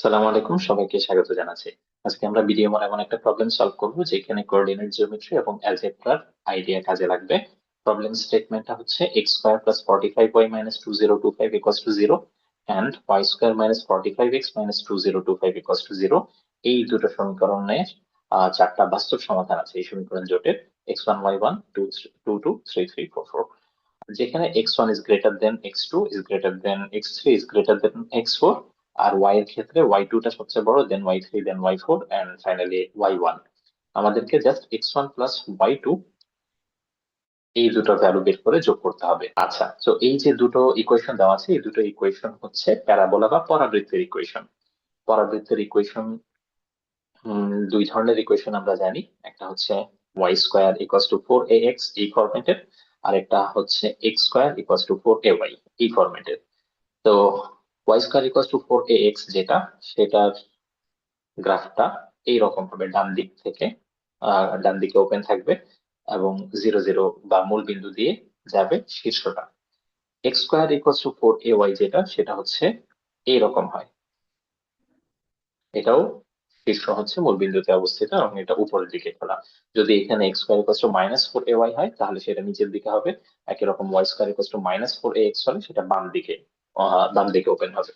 সালাম আলাইকুম, সবাইকে স্বাগত জানাচ্ছি। আজকে আমরা ভিডিও মানে এমন একটা প্রবলেম সলভ করব যেখানে কোঅর্ডিনেট জিওমেট্রি এবং অ্যালজেব্রার আইডিয়া কাজে লাগবে। প্রবলেম স্টেটমেন্টটা হচ্ছে x square plus 45y minus 2025 equals to 0 and y square minus 45x minus 2025 equals to 0 এই দুটো সমীকরণের চারটি বাস্তব সমাধান আছে। এই সমীকরণ জোটে x1 y1 2 3 3 4 4 যেখানে x1 is greater than x2 is greater than x3 is greater than x4 আর ওয়াই এর ক্ষেত্রে ওয়াই টু টা সবচেয়ে বড় then Y three then Y four and finally Y one আমাদেরকে just X one plus Y two এই দুটো value বের করে যোগ করতে হবে। আচ্ছা তো এই যে দুটো ইকুয়েশন দেওয়া আছে, এই দুটো ইকুয়েশন হচ্ছে প্যারাবোলা বা পরাবৃত্তের ইকুয়েশন পরাবৃত্তের ইকুয়েশন দুই ধরনের ইকুয়েশন আমরা জানি। একটা হচ্ছে Y square equals to four A X এই ফরম্যাটের আর একটা হচ্ছে X square equals to four A Y এই ফরম্যাটের তো Y square equals to four A X যেটা, সেটার গ্রাফটা এইরকম হবে ডান দিক থেকে ডান দিকে ওপেন থাকবে এবং জিরো জিরো বা মূল বিন্দু দিয়ে যাবে শীর্ষটা। X square equals to four A Y যেটা, সেটা হচ্ছে এইরকম হয়। এটাও শীর্ষ হচ্ছে মূল বিন্দুতে অবস্থিত এবং এটা উপরের দিকে খোলা। যদি এখানে X square equals to minus four A Y হয়, তাহলে সেটা নিচের দিকে হবে। একই রকম Y square equals to minus four A X হলে সেটা বাম দিকে। বাম দিকে ওপেন হবে।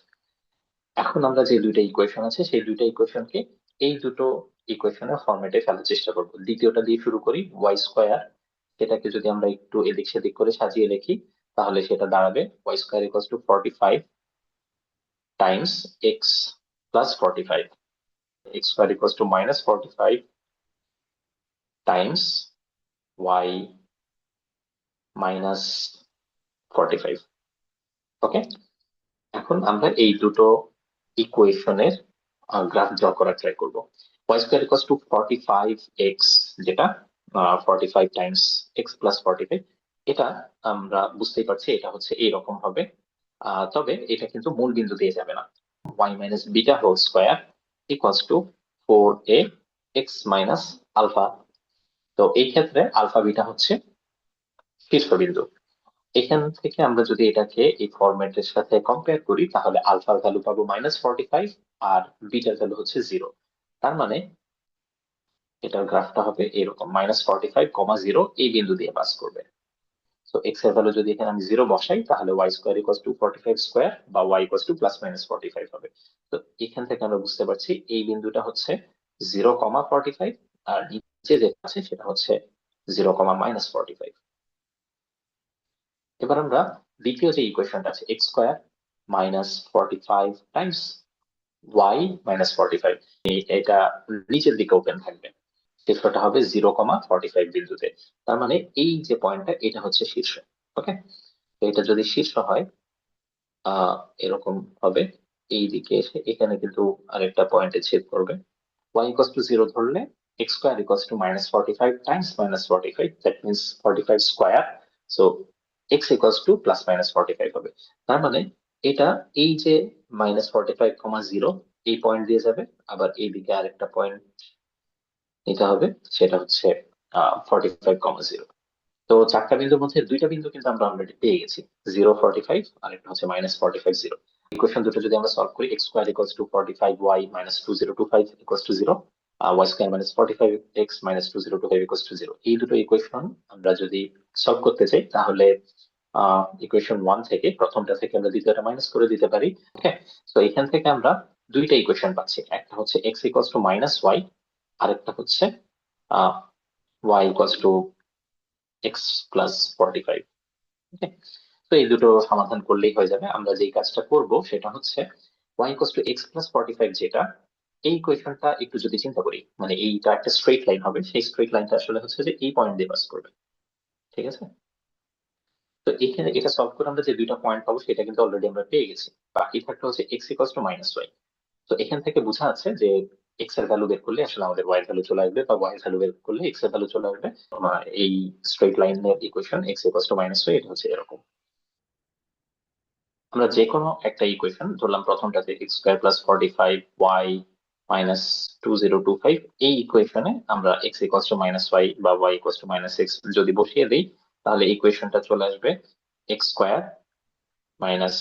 এখন আমরা যে দুইটা ইকুয়েশন আছে, সেই দুইটা ইকুয়েশনকে এই দুটো ইকুয়েশনের ফরম্যাটে ফেলার চেষ্টা করব। দ্বিতীয়টা দিয়ে শুরু করি ওয়াই স্কোয়ার সেটাকে যদি আমরা একটু এদিক সেদিক করে সাজিয়ে লিখি, তাহলে সেটা দাঁড়াবে Y square equals to forty five times X plus forty five X square equals to minus forty five times Y minus forty five okay এখন আমরা এই দুটো ইকুয়েশনের গ্রাফ ড্র করার ট্রাই করব। y square equals to 45x যেটা forty five times X plus forty five এটা আমরা বুঝতেই পারছি এটা হচ্ছে এইরকম হবে। তবে এটা কিন্তু মূল বিন্দু দিয়ে যাবে না। y minus beta whole square equals to four A X minus alpha তো এই ক্ষেত্রে আলফা বিটা হচ্ছে শীর্ষবিন্দু এখান থেকে আমরা যদি এটাকে এই ফরম্যাটের সাথে কম্পেয়ার করি, তাহলে আলফার ভ্যালু পাবো মাইনাস ফর্টি ফাইভ আর বিটার ভ্যালু হচ্ছে জিরো তার মানে এটার গ্রাফটা হবে এরকম minus forty five comma zero এই বিন্দু দিয়ে পাস করবে। তো এক্সের ভ্যালু যদি এখানে আমি জিরো বসাই, তাহলে Y square equals to forty five square বা Y equals to plus minus forty five হবে। তো এখান থেকে আমরা বুঝতে পারছি এই বিন্দুটা হচ্ছে জিরো কমা ফর্টি ফাইভ আর নিচে যেটা আছে সেটা হচ্ছে zero comma minus forty five এবার আমরা দ্বিতীয় যে ইকুয়েশনটা আছে X square minus forty five times Y minus forty five এটা নিচের দিকে ওপেন থাকবে। শীর্ষটা হবে জিরো কমা ফর্টি ফাইভ বিন্দুতে। তার মানে এই যে পয়েন্টটা এটা হচ্ছে শীর্ষ ওকে তো এটা যদি শীর্ষ হয় এরকম হবে। এই দিকে এসে এখানে কিন্তু আরেকটা পয়েন্টে ছেদ করবে। y equals to 0 ধরলে x square equals to minus 45 times minus 45 that means 45 square, so x equals to plus minus 45 হবে। তার মানে এটা এই যে minus forty five comma zero এই পয়েন্ট দিয়ে যাবে। আবার এই দিকে আরেকটা পয়েন্ট নিতে হবে, সেটা হচ্ছে ফর্টি ফাইভ কমা জিরো তো চারটা বিন্দুর মধ্যে দুইটা বিন্দু কিন্তু আমরা অলরেডি পেয়ে গেছি। জিরো ফর্টি ফাইভ আর একটা হচ্ছে minus forty five zero equation দুটো যদি আমরা সলভ করি X square equals to forty five Y minus two zero two five equals to zero Y square minus forty five X minus two zero two five equals to zero এই দুটো equation আমরা যদি solve করতে চাই, তাহলে equation one থেকে প্রথমটা থেকে আমরা দ্বিতীয়টা মাইনাস করে দিতে পারি ওকে তো এখান থেকে আমরা দুইটা ইকুয়েশন পাচ্ছি। একটা হচ্ছে X equals to minus Y আরেকটা হচ্ছে Y equals to X plus forty five okay তো এই দুটো সমাধান করলেই হয়ে যাবে। আমরা যেই কাজটা করব, সেটা হচ্ছে y two x plus forty five যেটা এই কোয়েশনটা একটু যদি চিন্তা করি মানে এইটা একটা স্ট্রেট লাইন হবে। সেই স্ট্রেট লাইনটা আসলে হচ্ছে যে এই পয়েন্ট দিয়ে পাস করবে। ঠিক আছে? তো এখানে এটা সলভ করে আমরা যে দুইটা পয়েন্ট পাবো, সেটা কিন্তু অলরেডি আমরা পেয়ে গেছি। বাকি থাকতে হচ্ছে x equals to minus y তো এখান থেকে বোঝা যাচ্ছে যে এক্সের ভ্যালু বের করলে আসলে আমাদের ওয়াই এর ভ্যালু চলে আসবে বা ওয়াই এর ভ্যালু বের করলে এক্সের ভ্যালু চলে আসবে। এই স্ট্রেট লাইনের equation X equals to minus Y এটা হচ্ছে এরকম। আমরা যে কোনো একটা ইকুয়েশন ধরলাম প্রথমটাতে x square plus forty five y minus two zero two five এই ইকুয়েশনে আমরা x equals to minus y বা y equals to minus x যদি বসিয়ে দিই, তাহলে ইকুয়েশনটা চলে আসবে x square minus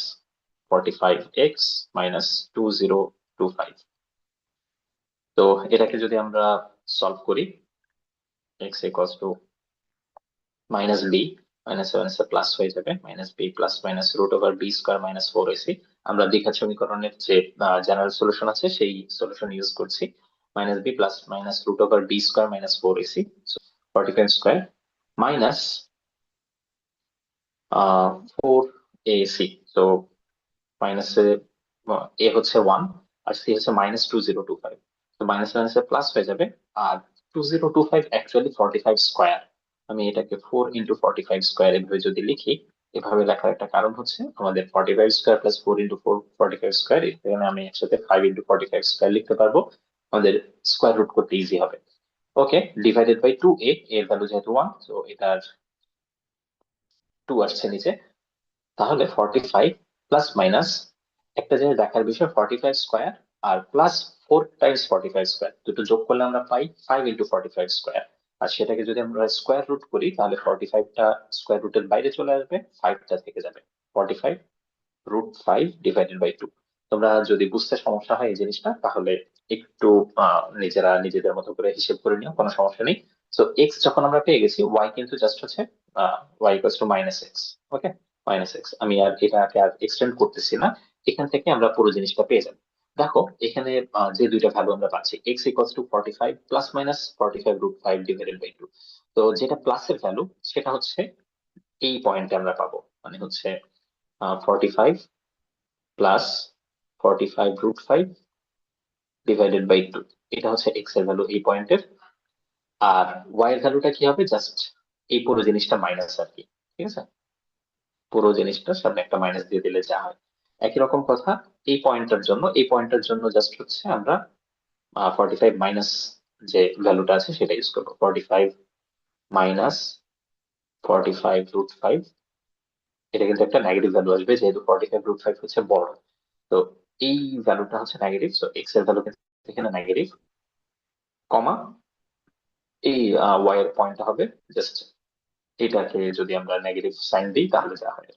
forty five x minus two zero two five তো এটাকে যদি আমরা সলভ করি x equals to minus B minus seven plus হয়ে যাবে minus B plus minus root over B square minus four a c আমরা দীঘা সমীকরণের যে জেনারেল সলিউশন আছে, সেই সলিউশন ইউজ করছি। Minus b plus minus root over b square minus four a c forty five square minus four a c তো minus এ হচ্ছে one আর সি হচ্ছে minus two zero two five তো minus মাইনাসে plus হয়ে যাবে, আর two zero two five actually forty five square আমি এটাকে four into forty five square এভাবে যদি লিখি এভাবে লেখার একটা কারণ হচ্ছে আমাদের forty five square plus four into four forty five square এখানে আমি একসাথে five into forty five square লিখতে পারব। আমাদের স্কোয়ার রুট করতে ইজি হবে। Okay divided by two a এর ভ্যালু যেহেতু ওয়ান তো এটার টু আসছে নিচে। তাহলে ফর্টি ফাইভ প্লাস মাইনাস একটা জিনিস দেখার বিষয় ফর্টি ফাইভ স্কোয়ার আর plus four times forty five square দুটো যোগ করলে আমরা পাই five into forty five square আর সেটাকে যদি আমরা স্কোয়ার রুট করি, তাহলে ফর্টি ফাইভটা স্কোয়ার রুটের বাইরে চলে আসবে ফাইভটা থেকে যাবে। Forty five root five divided by two তোমরা যদি বুঝতে সমস্যা হয় এই জিনিসটা, তাহলে একটু নিজেরা নিজেদের মতো করে হিসেব করে নিও, কোনো সমস্যা নেই। তো এক্স যখন আমরা পেয়ে গেছি ওয়াই কিন্তু জাস্ট হচ্ছে y equals to minus x okay minus x আমি আর এটাকে আর এক্সটেন্ড করতেছি না। এখান থেকে আমরা পুরো জিনিসটা পেয়ে যাব। দেখো, এখানে যে দুইটা ভ্যালু আমরা পাচ্ছি x equals to forty five plus minus forty five root five divided by two তো যেটা প্লাসের ভ্যালু সেটা হচ্ছে এই পয়েন্টে আমরা পাবো। মানে হচ্ছে forty five plus forty five root five divided by two এটা হচ্ছে এক্সের ভ্যালু এই পয়েন্টের আর ওয়াই এর ভ্যালুটা কি হবে? জাস্ট এই পুরো জিনিসটা মাইনাস আর কি, ঠিক আছে? পুরো জিনিসটা সামনে একটা মাইনাস দিয়ে দিলে যা হয়। একই রকম কথা এই পয়েন্টটার জন্য, এই পয়েন্টটার জন্য জাস্ট হচ্ছে আমরা ফর্টি ফাইভ মাইনাস যে ভ্যালুটা আছে সেটা ইউজ করব। Forty five minus forty five root five এটা কিন্তু একটা নেগেটিভ ভ্যালু আসবে যেহেতু ফর্টি ফাইভ রুট ফাইভ হচ্ছে বড়। তো এই ভ্যালুটা হচ্ছে নেগেটিভ তো এক্সের ভ্যালু কিন্তু এখানে নেগেটিভ কমা, এই ওয়াই এর পয়েন্টটা হবে জাস্ট এটাকে যদি আমরা নেগেটিভ সাইন দিই তাহলে যা হয়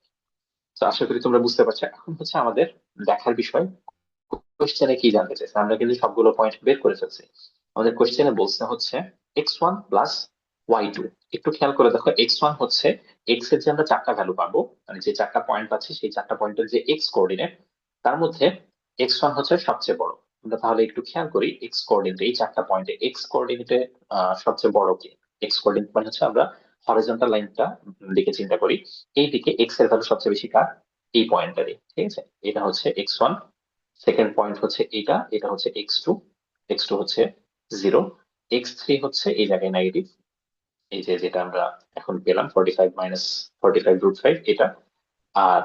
তো আশা করি তোমরা বুঝতে পারছ। এখন হচ্ছে আমাদের দেখার বিষয় কোশ্চেনে কি জানতে চাইছে? আমরা কিন্তু সবগুলো পয়েন্ট বের করে ফেলছি। আমাদের কোশ্চেনে বলছে হচ্ছে x one plus y two একটু খেয়াল করে দেখো এক্স ওয়ান হচ্ছে এক্সের যে আমরা চারটা ভ্যালু পাবো মানে যে চারটা পয়েন্ট পাচ্ছি সেই চারটা পয়েন্টের যে এক্স কোঅর্ডিনেট তার মধ্যে এক্স ওয়ান হচ্ছে সবচেয়ে বড়। আমরা তাহলে একটু খেয়াল করি এক্স কোঅর্ডিনেট এই চারটা পয়েন্টে এক্স কোঅর্ডিনেটে সবচেয়ে বড় কি? এক্স কোঅর্ডিনেট মানে হচ্ছে আমরা হরিজন্টাল লাইনটা দিকে চিন্তা করি, এই দিকে এক্সের ভ্যালু সবচেয়ে বেশি কার? এই পয়েন্টটারই ঠিক আছে? এটা হচ্ছে এক্স ওয়ান সেকেন্ড পয়েন্ট হচ্ছে এটা এটা হচ্ছে এক্স টু এক্স টু হচ্ছে জিরো এক্স থ্রি হচ্ছে এই জায়গায় নেগেটিভ এই যে যেটা আমরা এখন পেলাম forty five minus forty five root five এটা, আর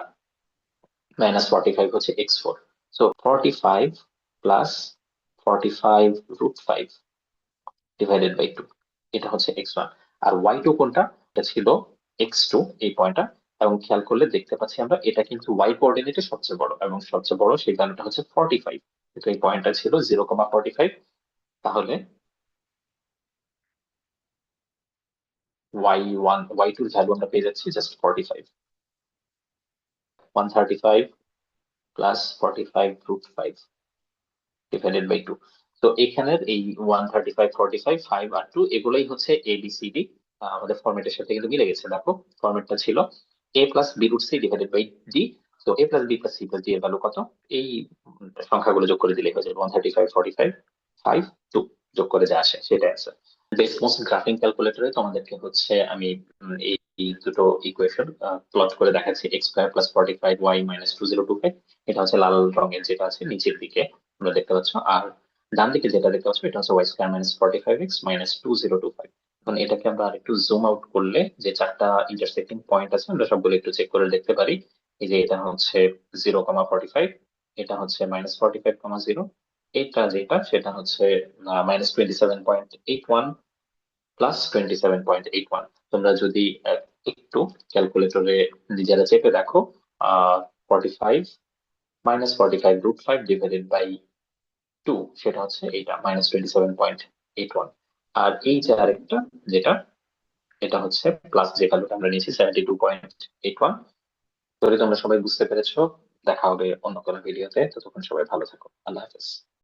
মাইনাস ফর্টি ফাইভ হচ্ছে x four so forty five plus forty five root five divided by two এটা হচ্ছে এক্স ওয়ান আর ওয়াই টু কোনটা? এটা ছিল এক্স টু এই পয়েন্টটা। এবং খেয়াল করলে দেখতে পাচ্ছি আমরা, এটা কিন্তু ওয়াই কোঅর্ডিনেটে সবচেয়ে বড়। এবং সবচেয়ে বড় সেই ভ্যালুটা হচ্ছে ফর্টি ফাইভ কিন্তু এই পয়েন্টটা ছিল জিরো কমা ফর্টি ফাইভ তাহলে ওয়াই ওয়ান ওয়াই টুর ভ্যালু আমরা পেয়ে যাচ্ছি just forty five one thirty five plus forty five root five divided by two তো এখানের এই one thirty five forty five five আর টু এগুলোই হচ্ছে এ বি সি ডি আমাদের ফরম্যাটের সাথে কিন্তু মিলে গেছে। দেখো ফরম্যাটটা ছিল a plus b root c divided by d তো a plus b plus c plus d এর ভ্যালু কত? এই সংখ্যাগুলো যোগ করে দিলে হয়ে যাবে one thirty five forty five five two যোগ করে যা আসে সেটা অ্যান্সার বেসমোস গ্রাফিং ক্যালকুলেটরে তোমাদেরকে হচ্ছে আমি এই দুটো ইকুয়েশন প্লট করে দেখাচ্ছি x square plus forty five y minus two zero two five এটা হচ্ছে লাল রঙের যেটা আছে, নিচের দিকে, তোমরা দেখতে পাচ্ছ। আর ডান দিকে যেটা দেখতে পাচ্ছ, এটা হচ্ছে y square minus forty five x minus two zero two five এখন এটাকে আমরা একটু জুম আউট করলে যে চারটা ইন্টারসেক্টিং পয়েন্ট আছে, আমরা সবগুলো একটু চেক করে দেখতে পারি। এই যে এটা হচ্ছে জিরো কমা ফর্টি ফাইভ এটা হচ্ছে minus forty five comma zero এটা যেটা, সেটা হচ্ছে minus twenty seven point eight one plus twenty seven point eight one তোমরা যদি একটু ক্যালকুলেটরে নিজেরা চেপে দেখো forty five minus forty five root five divided by two সেটা হচ্ছে এইটা minus twenty seven point eight one আর এই যে আরেকটা, যেটা, এটা হচ্ছে প্লাস যে ভ্যালুটা আমরা নিয়েছি seventy two point eight one তোমরা সবাই বুঝতে পেরেছ, দেখা হবে অন্য কোনো ভিডিওতে ততক্ষণ সবাই ভালো থাকো। আল্লাহ হাফেজ।